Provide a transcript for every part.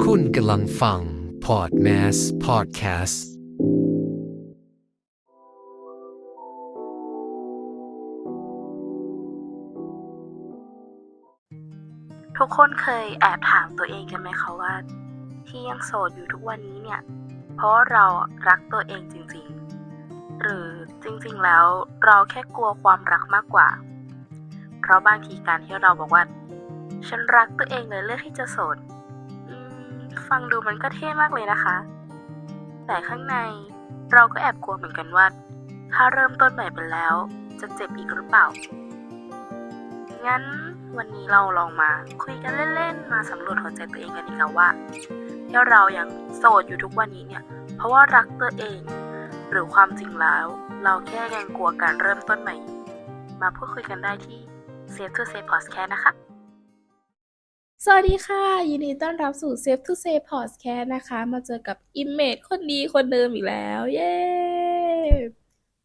คุณกำลังฟังพอดแมสพอดแคสต์ทุกคนเคยแอบถามตัวเองกันไหมคะว่า ที่ยังโสดอยู่ทุกวันนี้เนี่ย เพราะเรารักตัวเองจริงๆ หรือจริงๆแล้วเราแค่กลัวความรักมากกว่า เพราะบางทีการที่เราบอกว่า ฉันรักตัวเองเลยเลือกที่จะโสด ฟังดูมันก็เท่มากเลยนะคะ แต่ข้างในเราก็แอบกลัวเหมือนกันว่า ถ้าเริ่มต้นใหม่ไปแล้ว จะเจ็บอีกหรือเปล่า งั้นวันนี้เราลองมาคุยกันเล่นๆ มาสำรวจหัวใจตัวเองกันดีกว่าว่าที่เรายังโสดอยู่ทุกวันนี้เนี่ย เพราะว่ารักตัวเอง หรือความจริงแล้ว เราแค่ยังกลัวการเริ่มต้นใหม่ มาพูดคุยกันได้ที่ Safe to Safe Podcast นะคะ สวัสดีค่ะ ยินดีต้อนรับสู่ Safe to Safe Podcast นะคะ มาเจอกับ Image คนดีคนเดิมอีกแล้ว เย้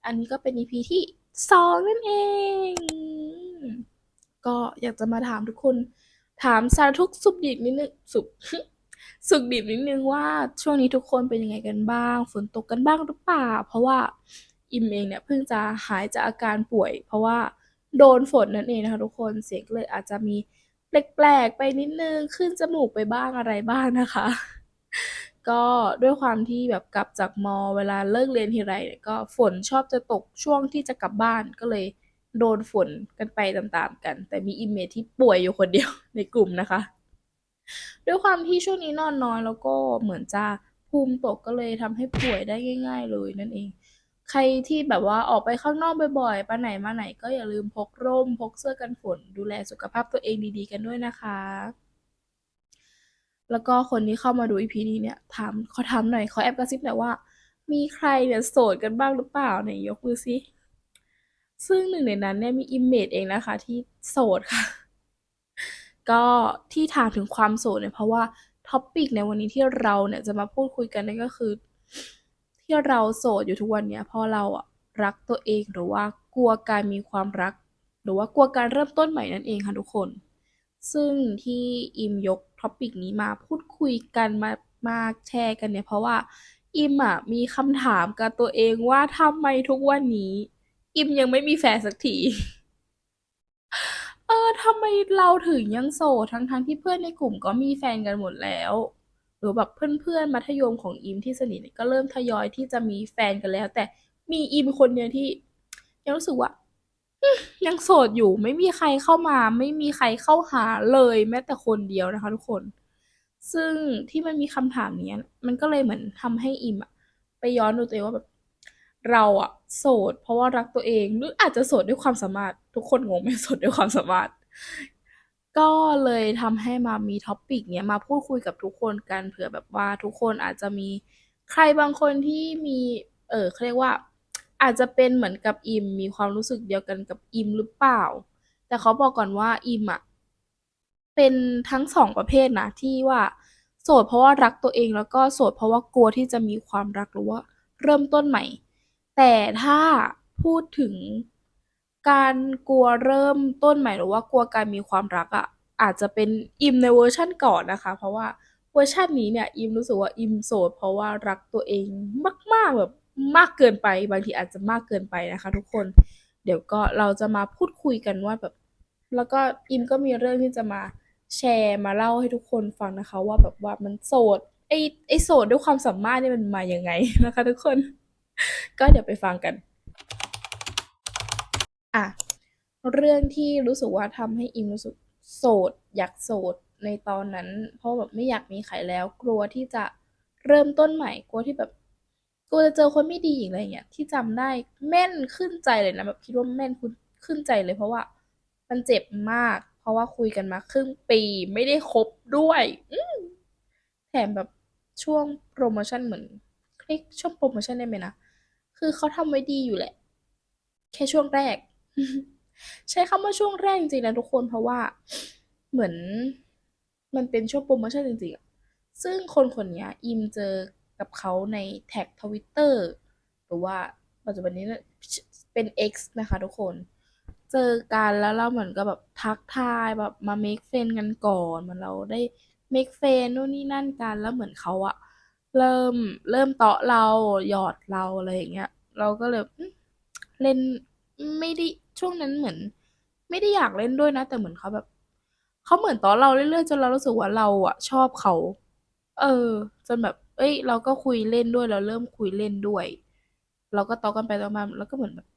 อันนี้ก็เป็น EP ที่สองนั่นเอง ก็อยากจะมาถามทุกคน ถามสารทุกสุขดิบนิดนึง สุขสุขดิบนิดนึงว่าช่วงนี้ทุกคนเป็นยังไงกันบ้าง ฝนตกกันบ้างหรือเปล่า เพราะว่าอิมเองเนี่ยเพิ่งจะหายจากอาการป่วย เพราะว่าโดนฝนนั่นเองนะคะทุกคนเสียงเลยอาจจะมี แปลกๆไปนิดนึงขึ้นจมูกไปบ้างอะไรบ้างนะคะ ก็ด้วยความที่แบบกลับจากมอเวลาเลิกเรียนทีไรเนี่ยก็ฝนชอบจะตกช่วงที่จะกลับบ้านก็เลยโดนฝนกันไปตามๆกัน แต่มีอิมเมจที่ป่วยอยู่คนเดียวในกลุ่มนะคะ ด้วยความที่ช่วงนี้นอนน้อยแล้วก็เหมือนจะภูมิตกก็เลยทำให้ป่วยได้ง่าย ๆ เลยนั่นเอง ใครที่แบบว่าออกไปข้างนอกบ่อยๆ ไปไหนมาไหนก็อย่าลืมพกร่ม พกเสื้อกันฝน ดูแลสุขภาพตัวเองดีๆ กันด้วยนะคะ แล้วก็คนที่เข้ามาดู EP นี้เนี่ยถามขอถามหน่อยขอแอบกระซิบหน่อยว่า มีใครเนี่ยโสดกันบ้างหรือเปล่าไหนยกมือซิซึ่งหนึ่งในนั้นเนี่ยมีอิมเมจเองนะคะ ที่โสดค่ะ ก็ที่ถามถึงความโสดเนี่ยเพราะว่าท็อปปิกในวันนี้ที่เราเนี่ยจะมาพูดคุยกันนั่นก็คือ ที่เราโสดอยู่ทุกวันเนี้ยเพราะเราอะรักตัวเองหรือว่ากลัวการมีความรัก หรือว่ากลัวการเริ่มต้นใหม่นั่นเองค่ะทุกคน ซึ่งที่อิมยกท็อปิกนี้มาพูดคุยกันมามาแชร์กันเนี่ยเพราะว่าอิมอะมีคำถามกับตัวเองว่าทำไมทุกวันนี้ อิมยังไม่มีแฟนสักทีเออทำไมเราถึงยังโสดทั้งๆที่เพื่อนในกลุ่มก็มีแฟนกันหมดแล้ว หรือแบบเพื่อนๆมัธยมของอิมที่สนิทก็เริ่มทยอยที่จะมีแฟนกันแล้ว แต่มีอิมคนเดียวที่ยังรู้สึกว่ายังโสดอยู่ไม่มีใครเข้ามา ไม่มีใครเข้าหาเลยแม้แต่คนเดียวนะคะทุกคน ซึ่งที่มันมีคำถามเนี้ยมันก็เลยเหมือนทำให้อิมอะไปย้อนดูตัวเองว่าแบบ เราอะโสด เพราะว่ารักตัวเองหรืออาจจะโสดด้วยความสามารถ ทุกคนงงไหมโสดด้วยความสามารถ ก็เลยทำให้มามีท็อปิกเนี้ยมาพูดคุยกับทุกคนกันเผื่อแบบว่าทุกคนอาจจะมีใครบางคนที่มี เออเขาเรียกว่า อาจจะเป็นเหมือนกับอิม มีความรู้สึกเดียวกันกับอิมหรือเปล่า แต่เขาบอกก่อนว่าอิมอะเป็นทั้งสองประเภทนะที่ว่า โสดเพราะว่ารักตัวเองแล้วก็โสดเพราะว่ากลัวที่จะมีความรักหรือว่าเริ่มต้นใหม่ แต่ถ้าพูดถึง การกลัวเริ่มต้นใหม่หรือว่ากลัวการมีความรักอะอาจจะเป็นอิมในเวอร์ชันก่อนนะคะ เพราะว่าเวอร์ชันนี้เนี่ยอิมรู้สึกว่าอิมโสดเพราะว่ารักตัวเองมากๆแบบมากเกินไปบางทีอาจจะมากเกินไปนะคะ ทุกคนเดี๋ยวก็เราจะมาพูดคุยกันว่าแบบ แล้วก็อิมก็มีเรื่องที่จะมาแชร์มาเล่าให้ทุกคนฟังนะคะ ว่าแบบว่ามันโสดไอไอโสดด้วยความสามารถนี่มันมาอยังไงนะคะ ทุกคน ก็เดี๋ยวไปฟังกัน อะเรื่องที่รู้สึกว่าทำให้อิมรู้สึกโสด อยากโสดในตอนนั้น เพราะแบบไม่อยากมีใครแล้ว กลัวที่จะเริ่มต้นใหม่ กลัวที่แบบกลัวจะเจอคนไม่ดีอีกอะไรเงี้ยที่จำได้แม่นขึ้นใจเลยนะแบบคิดว่าแม่นขึ้นใจเลย เพราะว่ามันเจ็บมาก เพราะว่าคุยกันมาครึ่งปีไม่ได้คบด้วยอืแถมแบบช่วงโปรโมชั่นเหมือนเรียกช่วงโปรโมชั่นได้ไหมนะคือเขาทำไว้ดีอยู่แหละ แค่ช่วงแรก ใช้คำว่าช่วงแรกจริงๆนะทุกคนเพราะว่าเหมือนมันเป็นช่วงโปรโมชั่นจริงๆอะซึ่งคนคนนี้อิมเจอกับเขาในแท็กทวิตเตอร์หรือว่าปัจจุบันนี้เนี่ยเป็น X นะคะทุกคน เจอกันแล้วเราเหมือนก็แบบทักทายแบบมา make friend กันก่อนเหมือนเราได้ make friend นู่นนี่นั่นกันแล้วเหมือนเขาอะเริ่มเริ่มเตาะเราหยอดเราอะไรอย่างเงี้ย เราก็เลยเล่นไม่ได้ ช่วงนั้นเหมือน ไม่ได้อยากเล่นด้วยนะ แต่เหมือนเขาแบบเขาเหมือนตาะเราเรื่อยๆจนเรารู้สึกว่าเราอะ ชอบเขา เออ จนแบบ เอ้ย เราก็คุยเล่นด้วยเราเริ่มคุยเล่นด้วย เราก็ตาะกันไปตาะมาแล้วก็เหมือนแบบ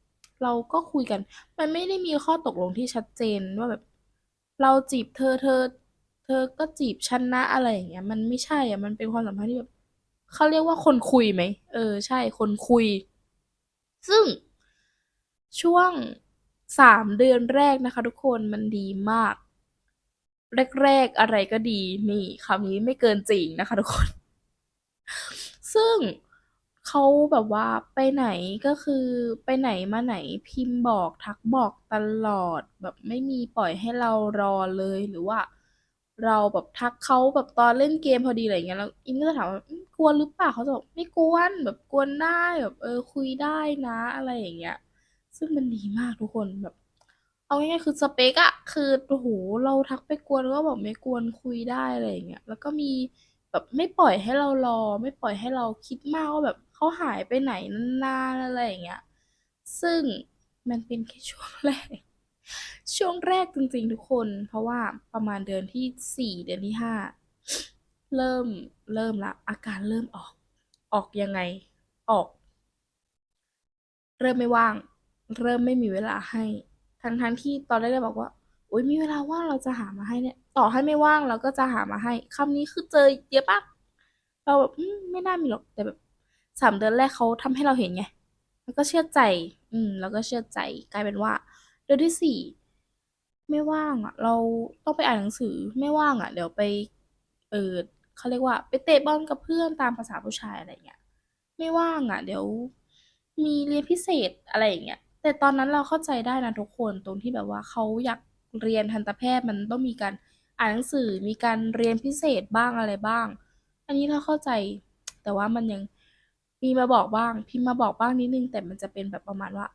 เราก็คุยกัน มันไม่ได้มีข้อตกลงที่ชัดเจนว่าแบบ เราจีบเธอเธอ เธอก็จีบฉันนะอะไรอย่างเงี้ย มันไม่ใช่อะมันเป็นความสัมพันธ์ที่แบบเขาเรียกว่าคนคุยไหม เออ ใช่ คนคุย ซึ่งช่วง สามเดือนแรกนะคะ ทุกคนมันดีมาก แรกๆอะไรก็ดีนี่คำนี้ไม่เกินจริงนะคะ ทุกคน ซึ่งเขาแบบว่าไปไหนก็คือไปไหนมาไหนพิมพ์บอกทักบอกตลอดแบบไม่มีปล่อยให้เรารอเลยหรือว่า เราแบบทักเขาแบบตอนเล่นเกมพอดีอะไรเงี้ยแล้วอิมก็จะถามว่ากวนหรือเปล่าเขาจะบอกไม่กวนแบบกวนได้แบบเออคุยได้นะอะไรอย่างเงี้ย ซึ่งมันดีมากทุกคนแบบ เอาง่ายๆคือสเปกอะคือโอ้โหเราทักไปกวนก็แบบไม่กวนคุยได้อะไรอย่างเงี้ยแล้วก็มีแบบไม่ปล่อยให้เรารอ ไม่ปล่อยให้เราคิดมากว่าแบบเขาหายไปไหนนานๆอะไรอย่างเงี้ยซึ่งมันเป็นแค่ช่วงแรก ช่วงแรกจริงๆทุกคน เพราะว่าประมาณเดือนที่สี่เดือนที่ห้าเริ่มเริ่มละอาการเริ่มออก ออกยังไง ออก เริ่มไม่ว่าง เริ่มไม่มีเวลาให้ ทั้งทั้งที่ตอนแรกเราบอกว่าโอ๊ยมีเวลาว่างเราจะหามาให้เนี่ย ต่อให้ไม่ว่างเราก็จะหามาให้คำนี้คือเจอเยอะมากเราแบบไม่น่ามีหรอกแต่แบบสามเดือนแรกเขาทำให้เราเห็นไงแล้วก็เชื่อใจ อืม แล้วก็เชื่อใจกลายเป็นว่า เดือนที่สี่ไม่ว่างอะ เราต้องไปอ่านหนังสือไม่ว่างอะ เดี๋ยวไป เออเขาเรียกว่า ไปเตะบอลกับเพื่อนตามภาษาผู้ชายอะไรเงี้ยไม่ว่างอะ เดี๋ยวมีเรียนพิเศษอะไรอย่างเงี้ย แต่ตอนนั้นเราเข้าใจได้นะทุกคนตรงที่แบบว่าเขาอยากเรียนทันตแพทย์มันต้องมีการอ่านหนังสือมีการเรียนพิเศษบ้างอะไรบ้าง อันนี้เราเข้าใจ แต่ว่ามันยังมีมาบอกบ้าง พิมพ์มาบอกบ้างนิดนึง แต่มันจะเป็นแบบประมาณว่า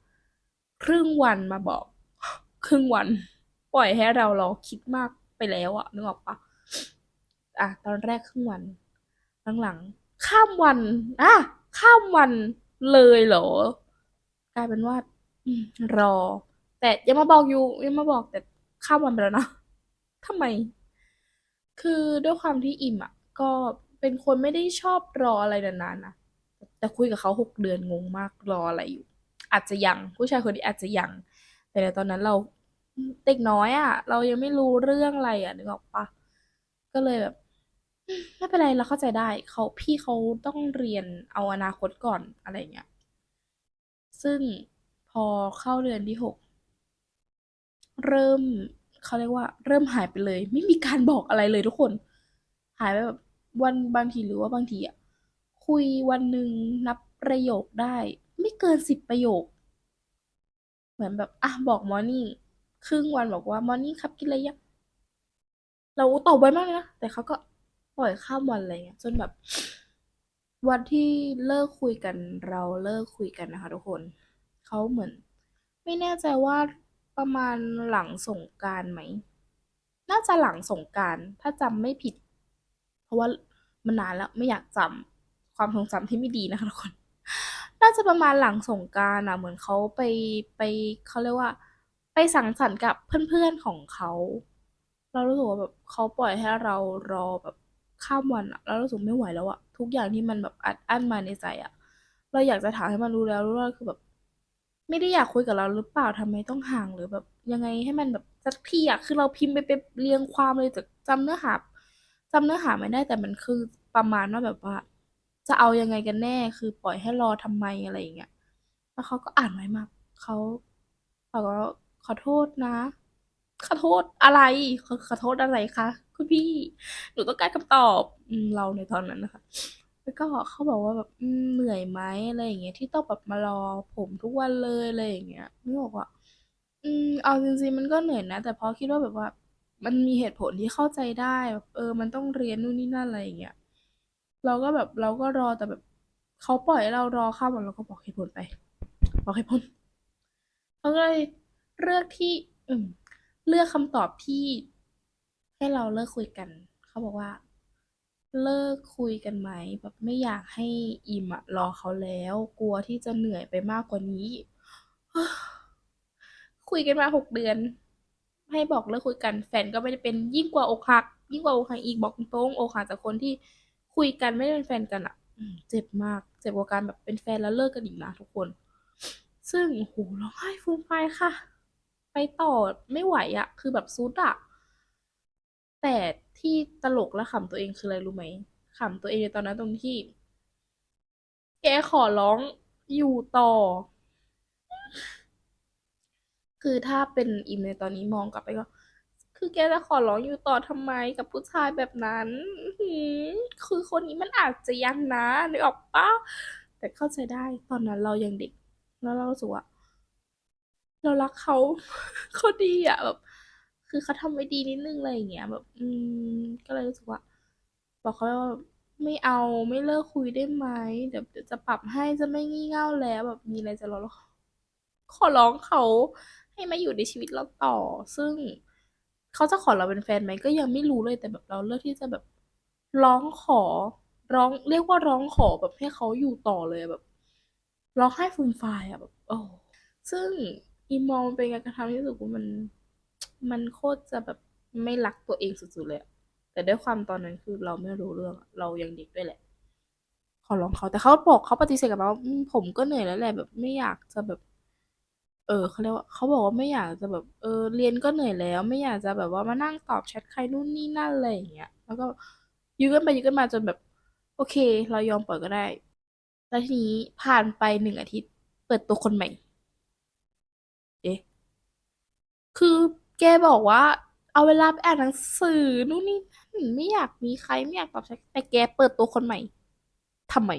ครึ่งวันมาบอก ครึ่งวัน ปล่อยให้เราเรอคิดมากไปแล้วอะนึกออกปะอะตอนแรกครึ่งวันหลังๆข้ามวันอะข้ามวันเลยเหรอกลายเป็นว่า รอ แต่ยังมาบอกอยู่ยังมาบอกแต่ข้ามวันไปแล้วนะทำไม คือด้วยความที่อิ่มอะ ก็เป็นคนไม่ได้ชอบรออะไรนานๆนะแต่คุยกับเขาหกเดือนงงมากรออะไรอยู่ อาจจะยังผู้ชายคนนี้อาจจะยังแต่ในตอนนั้นเราเด็กน้อยอะ เรายังไม่รู้เรื่องอะไรอะนึกออกปะก็เลยแบบไม่เป็นไรเราเข้าใจได้เขาพี่เขาต้องเรียนเอาอนาคตก่อนอะไรเงี้ยซึ่ง อเข้าเดือนที่หกเริ่มเขาเรียกว่า เริ่มหายไปเลย ไม่มีการบอกอะไรเลยทุกคน หายไปแบบวันบางทีหรือว่าบางทีอะคุยวันหนึ่งนับประโยคได้ ไม่เกินสิบประโยค เหมือนแบบอะบอกมอร์นิ่งครึ่งวันบอกว่ามอร์นิ่งครับกินอะไรยังเราตอบไวมากนะแต่เขาก็ปล่อยข้ามวันอะไรเงี้ยจนแบบ วันที่เลิกคุยกันเราเลิกคุยกันนะคะทุกคน เขาเหมือน ไม่แน่ใจว่าประมาณหลังสงกานต์ไหม น่าจะหลังสงกานต์ถ้าจำไม่ผิด เพราะว่ามันนานแล้วไม่อยากจำความทรงจำที่ไม่ดีนะคะทุกคน น่าจะประมาณหลังสงกานต์อะเหมือนเขาไปไปเขาเรียกว่า ไปสังสรรค์กับเพื่อนๆของเขา เรารู้สึกว่าแบบเขาปล่อยให้เรารอแบบข้ามวันอะเรารู้สึกไม่ไหวแล้วอะทุกอย่างที่มันแบบอัดอั้นมาในใจอะเราอยากจะถามให้มันรู้แล้วรู้รอดคือแบบ ไม่ได้อยากคุยกับเราหรือเปล่าทำไมต้องห่างหรือแบบยังไงให้มันแบบสักทีอะคือเราพิมพ์ไปไปเรียงความเลยแต่จำเนื้อหาจำเนื้อหาไม่ได้แต่มันคือประมาณว่าแบบว่า จะเอายังไงกันแน่คือปล่อยให้รอทำไมอะไรอย่างเงี้ยแล้วเขาก็อ่านไว้มากเขาเขาก็ขอโทษนะ ขอโทษอะไรขอขอโทษอะไรคะคุณพี่หนูต้องการคำตอบเราในตอนนั้นนะคะ แล้วก็เขาบอกว่าแบบอืมเหนื่อยไหมอะไรอย่างเงี้ยที่ต้องแบบมารอผมทุกวันเลยอะไรอย่างเงี้ยนึกออกว่า อืม เอาจริงๆมันก็เหนื่อยนะ แต่พอคิดว่าแบบว่า มันมีเหตุผลที่เข้าใจได้แบบเออ มันต้องเรียนนู่นนี่นั่นอะไรอย่างเงี้ยเราก็แบบเราก็รอแต่แบบเขาปล่อยเรารอข้ามวันเราก็บอกเหตุผลไป บอกเหตุผลเขาก็เลยเลือกที่ อืม เลือกคำตอบที่ให้เราเลิกคุยกัน เขาบอกว่า เลิกคุยกันไหม แบบไม่อยากให้อิมอะรอเขาแล้ว กลัวที่จะเหนื่อยไปมากกว่านี้ คุยกันมาหกเดือน ให้บอกเลิกคุยกัน แฟนก็ไม่ได้เป็นยิ่งกว่าอกหัก ยิ่งกว่าอกหักอีกบอกตรงๆอกหักจากคนที่คุยกันไม่ได้เป็นแฟนกันอะเจ็บมาก เจ็บกว่าการแบบเป็นแฟนแล้วเลิกกันอีกนะทุกคน ซึ่งโหร้องไห้ฟูมไฟค่ะ ไปต่อไม่ไหวอะคือแบบซุดอะ แต่ที่ตลกและขำตัวเองคืออะไรรู้ไหมขำตัวเองในตอนนั้นตรงที่ แกขอร้องอยู่ต่อ คือถ้าเป็นอิมในตอนนี้มองกลับไปก็ คือแกจะขอร้องอยู่ต่อทำไมกับผู้ชายแบบนั้นคือคนนี้มันอาจจะยังนะนึกออกปะแต่เข้าใจได้ตอนนั้นเรายังเด็ก แล้วเรารู้สึกว่าเรารักเขาเขาดีอะแบบ คือเขาทำไว้ดีนิดนึงอะไรอย่างเงี้ยแบบ อืม ก็เลยรู้สึกว่า บอกเขาว่าไม่เอาไม่เลิกคุยได้ไหมเดี๋ยวเดี๋ยวจะปรับให้จะไม่งี่เง่าแล้วแบบมีอะไรจะรอขอร้องเขาให้มาอยู่ในชีวิตเราต่อ ซึ่งเขาจะขอเราเป็นแฟนไหมก็ยังไม่รู้เลยแต่แบบเราเลือกที่จะแบบร้องขอ ร้องเรียกว่าร้องขอแบบให้เขาอยู่ต่อเลยแบบร้องไห้ฟูมฟายอะแบบ โอ้ซึ่งอีมองเป็นการกระทำที่รู้สึกว่ามัน มันโคตรจะแบบไม่รักตัวเองสุดๆเลยอะแต่ด้วยความตอนนั้นคือเราไม่รู้เรื่องอะเรายังเด็กด้วยแหละ ขอร้องเขาแต่เขาบอกเขาปฏิเสธกลับมาว่าอืมผมก็เหนื่อยแล้วแหละแบบไม่อยากจะแบบ เออเขาเรียกว่าเขาบอกว่าไม่อยากจะแบบ เออ เรียนก็เหนื่อยแล้ว ไม่อยากจะแบบว่ามานั่งตอบแชทใครนู่นนี่นั่นอะไรอย่างเงี้ยแล้วก็ยื้อกันไปยื้อกันมาจนแบบ โอเค เรายอมปล่อยก็ได้ แล้วทีนี้ผ่านไปหนึ่งอาทิตย์ เปิดตัวคนใหม่ เอ๊ะคือ แกบอกว่า เอาเวลาไปอ่านหนังสือนู่นนี่นั่นไม่อยากมีใครไม่อยากตอบแชทแต่แกเปิดตัวคนใหม่ทำไม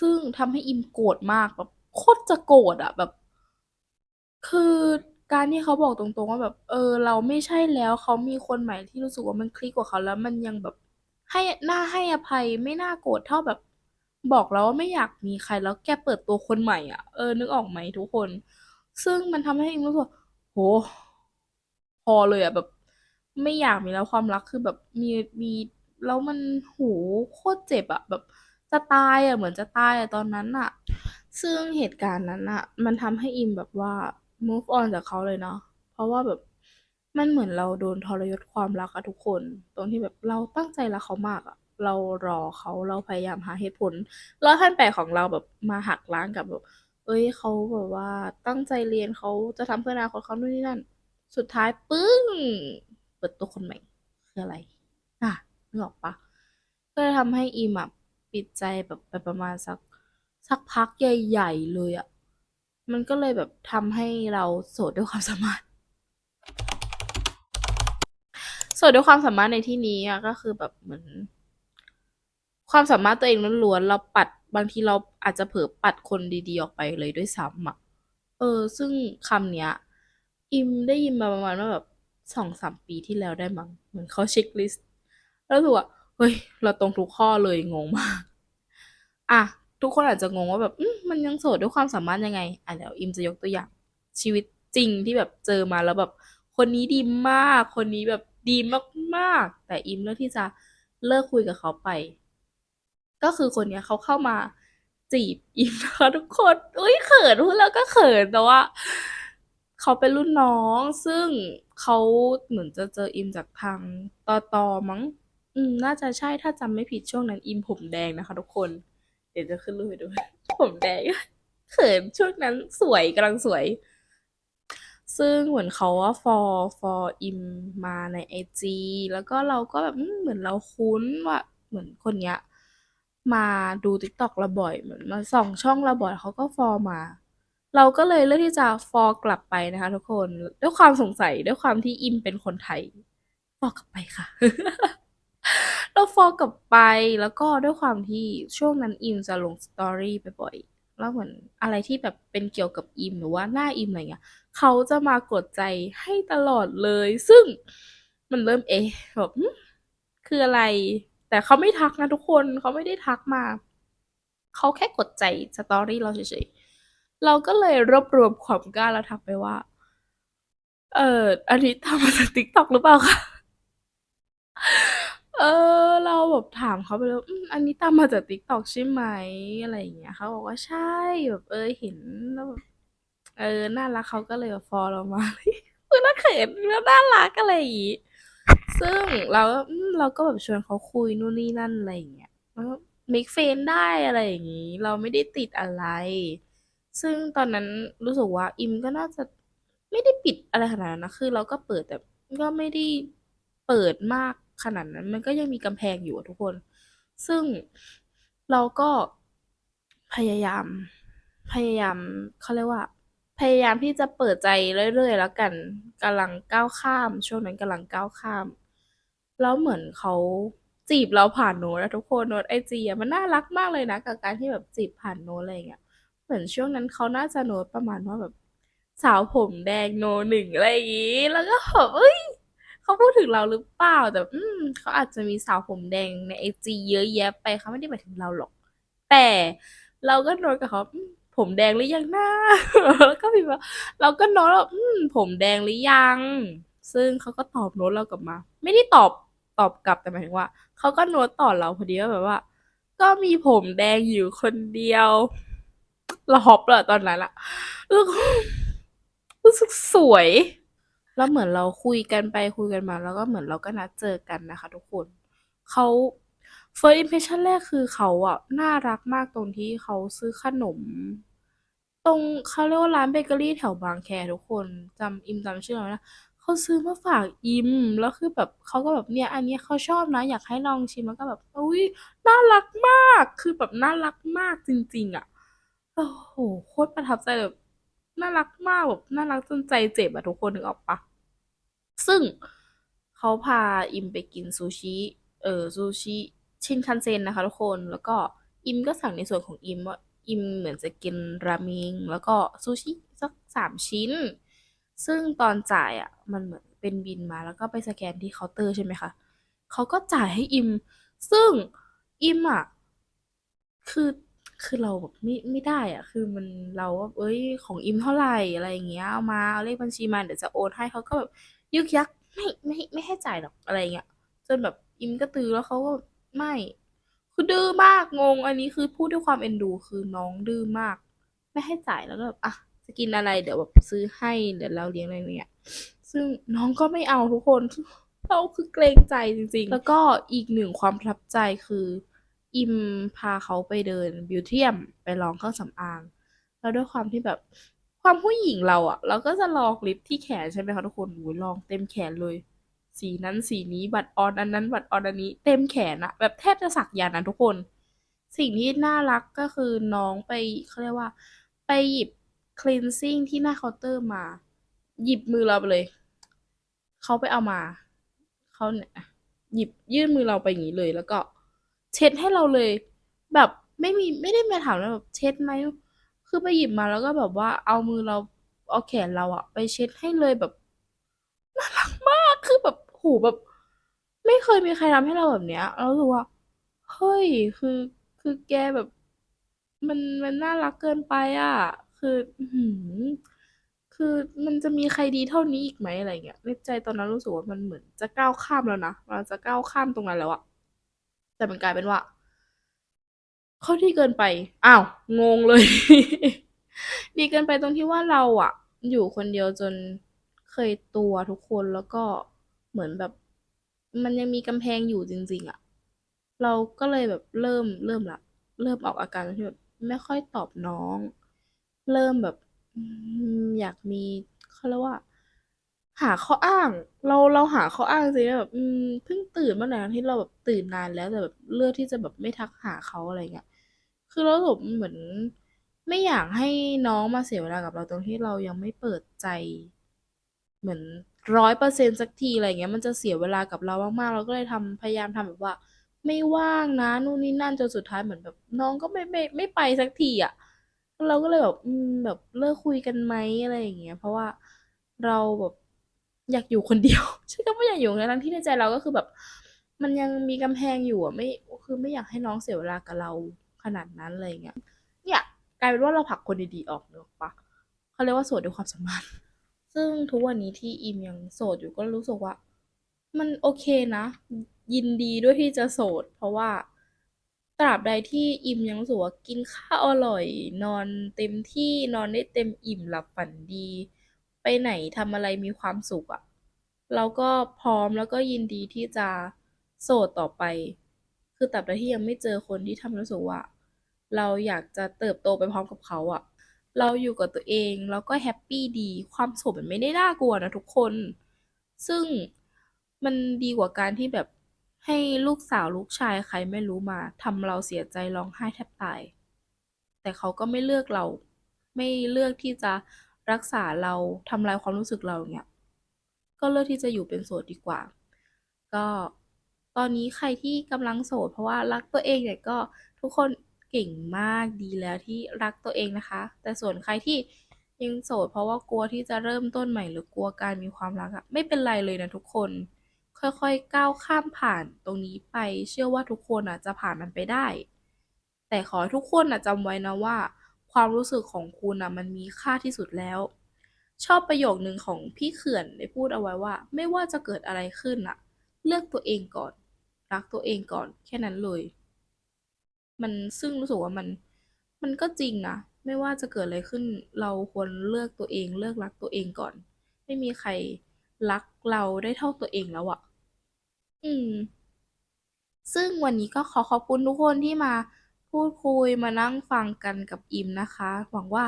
ซึ่งทำให้อิมโกรธมากแบบโคตรจะโกรธอะแบบ คือการที่เขาบอกตรงๆว่าแบบ เออ เราไม่ใช่แล้วเขามีคนใหม่ที่รู้สึกว่ามันคลิกกว่าเขาแล้วมันยังแบบ ให้น่าให้อภัยไม่น่าโกรธเท่าแบบ บอกแล้วว่าไม่อยากมีใครแล้วแกเปิดตัวคนใหม่อะเออนึกออกไหมทุกคน ซึ่งมันทำให้อิมรู้สึกว่า โห พอเลยอะแบบ ไม่อยากมีแล้วความรักคือแบบมีมีแล้วมันโหโคตรเจ็บอะแบบจะตายอะเหมือนจะตายอะตอนนั้นอะซึ่งเหตุการณ์นั้นอะมันทำให้อิมแบบว่า move on จากเขาเลยเนาะเพราะว่าแบบมันเหมือนเราโดนทรยศความรักอะทุกคน ตรงที่แบบเราตั้งใจรักเขามากอะเรารอเขาเราพยายามหาเหตุผลแล้วขั้นแปลกของเราแบบมาหักล้างกับแบบ เอ้ยเขาแบบว่าตั้งใจเรียนเขาจะทำเพื่ออนาคตเขานู่นนี่นั่น สุดท้ายปึ้ง เปิดตัวคนใหม่คืออะไร อะนึกออกปะก็เลยทำให้อิมอะปิดใจแบบไปประมาณสัก สักพักใหญ่ ๆ เลยอะมันก็เลยแบบทำให้เราโสดด้วยความสามารถ โสดด้วยความสามารถในที่นี้อะก็คือแบบเหมือน ความสามารถตัวเองล้วนๆเราปัด บางทีเราอาจจะเผลอปัดคนดีๆออกไปเลยด้วยซ้ำอะเออ ซึ่งคำเนี้ย อิมได้ยินมาประมาณว่าแบบสองสามปีที่แล้วได้มั้งเหมือนเขาเช็คลิสต์แล้วรู้สึกว่าเฮ้ย เราตรงทุกข้อเลยงงมากอะทุกคนอาจจะงงว่าแบบมมันยังโสดด้วยความสามารถยังไง อะเดี๋ยวอิมจะยกตัวอย่าง ชีวิตจริงที่แบบเจอมาแล้วแบบ คนนี้ดีมาก คนนี้แบบดีมากๆ แต่อิมเลือกที่จะเลิกคุยกับเขาไป ก็คือคนเนี้ยเขาเข้ามาจีบอิมนะคะทุกคนอุ้ยเขินพูดแล้วก็เขินแต่ว่า เขาเป็นรุ่นน้องซึ่งเขาเหมือนจะเจออิมจากทางตอตอมั้ง อืม น่าจะใช่ถ้าจำไม่ผิดช่วงนั้นอิมผมแดงนะคะทุกคน เดี๋ยวจะขึ้นรูปให้ดูผมแดงเขินช่วงนั้นสวยกำลังสวย ซึ่งเหมือนเขาว่า for for อิมมาในไอจีแล้วก็เราก็แบบเหมือนเราคุ้นว่าเหมือนคนเนี้ย มาดู TikTok เราบ่อยเหมือนมาส่องช่องเราบ่อยเขาก็ for มา เราก็เลยเลือกที่จะ for กลับไปนะคะทุกคนด้วยความสงสัยด้วยความที่อิมเป็นคนไทย for กลับไปค่ะ เรา for กลับไปแล้วก็ด้วยความที่ช่วงนั้นอิมจะลงสตอรี่ไปบ่อยแล้วเหมือนอะไรที่แบบเป็นเกี่ยวกับอิมหรือว่าหน้าอิมอะไรเงี้ยเขาจะมากดใจให้ตลอดเลย ซึ่งมันเริ่มเอ๊ะแบบคืออะไร แต่เขาไม่ทักนะทุกคนเขาไม่ได้ทักมา เขาแค่กดใจสตอรี่เราเฉยๆ เราก็เลยรวบรวมความกล้าแล้วทักไปว่า เอออันนี้ทำมาจากติ๊กต็อกหรือเปล่าคะเออ เราแบบถามเขาไปเลยว่าอันนี้ตามมาจาก TikTok ใช่ไหมอะไรอย่างเงี้ยเขาบอกว่าใช่แบบเออเห็นแล้วแบบเออน่ารักเขาก็เลยแบบฟอลเรามาคือน่าเขินแล้วน่ารักอะไรอย่างงี้ ซึ่งเราก็อืมเราก็แบบชวนเขาคุยนู่นนี่นั่นอะไรอย่างเงี้ยแล้วก็ make friend ได้อะไรอย่างงี้ เราไม่ได้ติดอะไร ซึ่งตอนนั้นรู้สึกว่าอิมก็น่าจะไม่ได้ปิดอะไรขนาดนั้นนะคือ เราก็เปิดแต่ก็ไม่ได้เปิดมากขนาดนั้น มันก็ยังมีกำแพงอยู่อะทุกคน ซึ่งเราก็พยายาม พยายามเขาเรียกว่า พยายามที่จะเปิดใจเรื่อยๆแล้วกันกำลังก้าวข้าม ช่วงนั้นกำลังก้าวข้าม แล้วเหมือนเขาจีบเราผ่านโน้ตอะทุกคนโน้ตไอจีมันน่ารักมากเลยนะ กับการที่แบบจีบผ่านโน้ตอะไรอย่างเงี้ยเหมือนช่วงนั้นเขาน่าจะโน้ตประมาณว่าแบบสาวผมแดงโนหนึ่งอะไรอย่างงี้ แล้วก็แบบเอ้ยเขาพูดถึงเราหรือเปล่าแต่อืมเขาอาจจะมีสาวผมแดงในไอจีเยอะแยะไปเขาไม่ได้หมายถึงเราหรอก แต่เราก็โน้ตกับเขา ผมแดงหรือยังนะแล้วก็พิมพ์ว่าเราก็โน้ตว่าผมแดงหรือยัง ซึ่งเขาก็ตอบโน้ตเรากลับมา ไม่ได้ตอบตอบกลับแต่หมายถึงว่าเขาก็โน้ตต่อเราพอดีว่าแบบว่า ก็มีผมแดงอยู่คนเดียวเราฮอปเลยตอนนั้นอะแล้วก็รู้สึกสวย แล้วเหมือนเราคุยกันไปคุยกันมา แล้วก็เหมือนเราก็นัดเจอกันนะคะ ทุกคนเขา first impression แรกคือเขาอะน่ารักมากตรงที่เขาซื้อขนม ตรงเขาเรียกว่าร้านเบเกอรี่แถวบางแคทุกคนจำอิมจำชื่อไม่ได้เขาซื้อมาฝากอิมแล้วคือแบบเขาก็แบบเนี่ย อันเนี้ยเขาชอบนะ อยากให้ลองชิมแล้วก็แบบอุ้ยน่ารักมากคือแบบน่ารักมากจริง ๆ อะโอ้โหโคตรประทับใจแบบน่ารักมากแบบน่ารักจนใจเจ็บอะทุกคนนึกออกปะซึ่งเขาพาอิมไปกินซูชิเออซูชิชินคันเซ็นนะคะทุกคนแล้วก็อิมก็สั่งในส่วนของอิมว่า อิมเหมือนจะกินราเมงแล้วก็ซูชิสักสามชิ้น ซึ่งตอนจ่ายอะมันเหมือนเป็นบินมาแล้วก็ไปสแกนที่เคาน์เตอร์ใช่ไหมคะเขาก็จ่ายให้อิม ซึ่งอิมอะคือคือเราแบบไม่ไม่ได้อะ คือมันเราว่าเอ้ยของอิมเท่าไหร่อะไรอย่างเงี้ยเอามาเอาเลขบัญชีมาเดี๋ยวจะโอนให้เขาก็แบบยึกยักไม่ไม่ไม่ให้จ่ายหรอกอะไรเงี้ยจนแบบอิมก็ตือแล้วเขาก็ไม่ คือดื้อมากงง อันนี้คือพูดด้วยความเอ็นดูคือน้องดื้อมาก ไม่ให้จ่ายแล้วก็แบบอะจะกินอะไรเดี๋ยวแบบซื้อให้เดี๋ยวเราเลี้ยงอะไรเงี้ยซึ่งน้องก็ไม่เอาทุกคนเราคือเกรงใจจริงๆ แล้วก็อีกหนึ่งความประทับใจคือ อิมพาเขาไปเดินบิวเทียมไปลองเครื่องสำอาง แล้วด้วยความที่แบบความผู้หญิงเราอะเราก็จะลองลิปที่แขนใช่ไหมคะทุกคนโอ้ยลองเต็มแขนเลย สีนั้นสีนี้บัตรออนอันนั้นบัตรออนอันนี้ เต็มแขนอะแบบแทบจะสักยันนะทุกคน สิ่งที่น่ารักก็คือน้องไปเขาเรียกว่า ไปหยิบ cleansing ที่หน้าเคาน์เตอร์มา หยิบมือเราไปเลย เขาไปเอามาเขาเนี่ยหยิบยื่นมือเราไปอย่างนี้เลยแล้วก็ เช็ดให้เราเลย แบบไม่มีไม่ได้มาถามแล้วแบบเช็ดไหมคือไปหยิบมาแล้วก็แบบว่าเอามือเราเอาแขนเราอะไปเช็ดให้เลยแบบน่ารักมากคือแบบ โหแบบ ไม่เคยมีใครทำให้เราแบบเนี้ยเรารู้สึกว่าเฮ้ยคือคือแกแบบ มันมันน่ารักเกินไปอะคืออื้อหือคือมันจะมีใครดีเท่านี้อีกไหมอะไรเงี้ยในใจตอนนั้นรู้สึกว่ามันเหมือนจะก้าวข้ามแล้วนะเราจะก้าวข้ามตรงนั้นแล้วอะแต่มันกลายเป็นว่าเขาดีเกินไป อ้าว งงเลย ดีเกินไปตรงที่ว่าเราอะอยู่คนเดียวจนเคยตัวทุกคนแล้วก็ เหมือนแบบ มันยังมีกำแพงอยู่จริง ๆอะเราก็เลยแบบเริ่มเริ่มละ เริ่มออกอาการที่แบบไม่ค่อยตอบน้อง เริ่มแบบอยากมีเขาเรียกว่า หาข้ออ้าง เราเราหาข้ออ้างจริงแบบเพิ่งตื่นเมื่อไหร่ที่เราแบบตื่นนานแล้วแต่แบบเลือกที่จะแบบไม่ทักหาเขาอะไรเงี้ยคือเราแบบเหมือนไม่อยากให้น้องมาเสียเวลากับเราตรงที่เรายังไม่เปิดใจ เหมือนร้อยเปอร์เซ็นสักทีอะไรเงี้ยมันจะเสียเวลากับเรามากๆ เราก็เลยทำพยายามทำแบบว่า ไม่ว่างนะนู่นนี่นั่นจนสุดท้ายเหมือนแบบ น้องก็ไม่ไม่ไม่ไปสักทีอะเราก็เลยแบบอืมแบบเลิกคุยกันไหมอะไรอย่างเงี้ยเพราะว่าเราแบบอยากอยู่คนเดียวใช่ก็ไม่อยากอยู่ทั้งที่ในใจเราก็คือแบบ มันยังมีกำแพงอยู่อะไม่คือไม่อยากให้น้องเสียเวลากับเราขนาดนั้นอะไรเงี้ยเนี่ยกลายเป็นว่าเราผลักคนดีๆออกเนอะปะเขาเรียกว่าโสดด้วยความสามารถ ซึ่งทุกวันนี้ที่อิมยังโสดอยู่ก็รู้สึกว่า มันโอเคนะ ยินดีด้วยที่จะโสด เพราะว่าตราบใดที่อิมยังรู้สึกว่ากินข้าวอร่อย นอนเต็มที่นอนได้เต็มอิ่มหลับฝันดี ไปไหนทำอะไรมีความสุขอะเราก็พร้อมแล้วก็ยินดีที่จะโสดต่อไป คือตราบใดที่ยังไม่เจอคนที่ทำให้รู้สึกว่า เราอยากจะเติบโตไปพร้อมกับเขาอะ เราอยู่กับตัวเองแล้วก็แฮปปี้ดีความโสดมันไม่ได้น่ากลัวนะทุกคน ซึ่งมันดีกว่าการที่แบบให้ลูกสาวลูกชายใครไม่รู้มาทำเราเสียใจร้องไห้แทบตาย แต่เขาก็ไม่เลือกเรา ไม่เลือกที่จะรักษาเราทำลายความรู้สึกเราเงี้ยก็เลือกที่จะอยู่เป็นโสดดีกว่า ก็ตอนนี้ใครที่กำลังโสด เพราะว่ารักตัวเองเนี่ยก็ทุกคน เก่งมากดีแล้วที่รักตัวเองนะคะ แต่ส่วนใครที่ยังโสดเพราะว่ากลัวที่จะเริ่มต้นใหม่หรือกลัวการมีความรักอะไม่เป็นไรเลยนะทุกคน ค่อยๆก้าวข้ามผ่านตรงนี้ไป เชื่อว่าทุกคนอะจะผ่านมันไปได้ แต่ขอทุกคนอะจำไว้นะว่า ความรู้สึกของคุณอะมันมีค่าที่สุดแล้ว ชอบประโยคนึงของพี่เขื่อนได้พูดเอาไว้ว่า ไม่ว่าจะเกิดอะไรขึ้นอะเลือกตัวเองก่อน รักตัวเองก่อนแค่นั้นเลย มันซึ่งรู้สึกว่ามัน มันก็จริงนะ ไม่ว่าจะเกิดอะไรขึ้น เราควรเลือกตัวเองเลือกรักตัวเองก่อน ไม่มีใครรักเราได้เท่าตัวเองแล้วอะอืม ซึ่งวันนี้ก็ขอขอบคุณทุกคนที่มาพูดคุยมานั่งฟังกันกับอิมนะคะ หวังว่า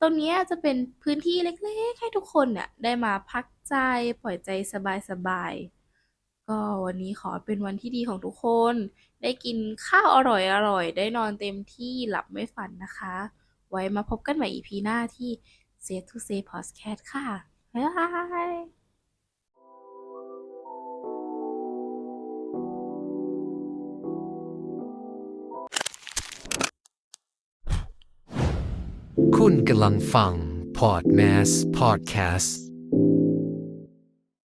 ตรงนี้จะเป็นพื้นที่เล็กๆ ให้ทุกคนเนี่ยได้มาพักใจปล่อยใจสบายๆ ก็วันนี้ขอเป็นวันที่ดีของทุกคน ได้กินข้าวอร่อยๆได้นอนเต็มที่หลับไม่ฝันนะคะ ไว้มาพบกันใหม่ EP หน้าที่ Safe to Say Podcast ค่ะ บ๊ายบายคุณกำลังฟัง Podmas Podcast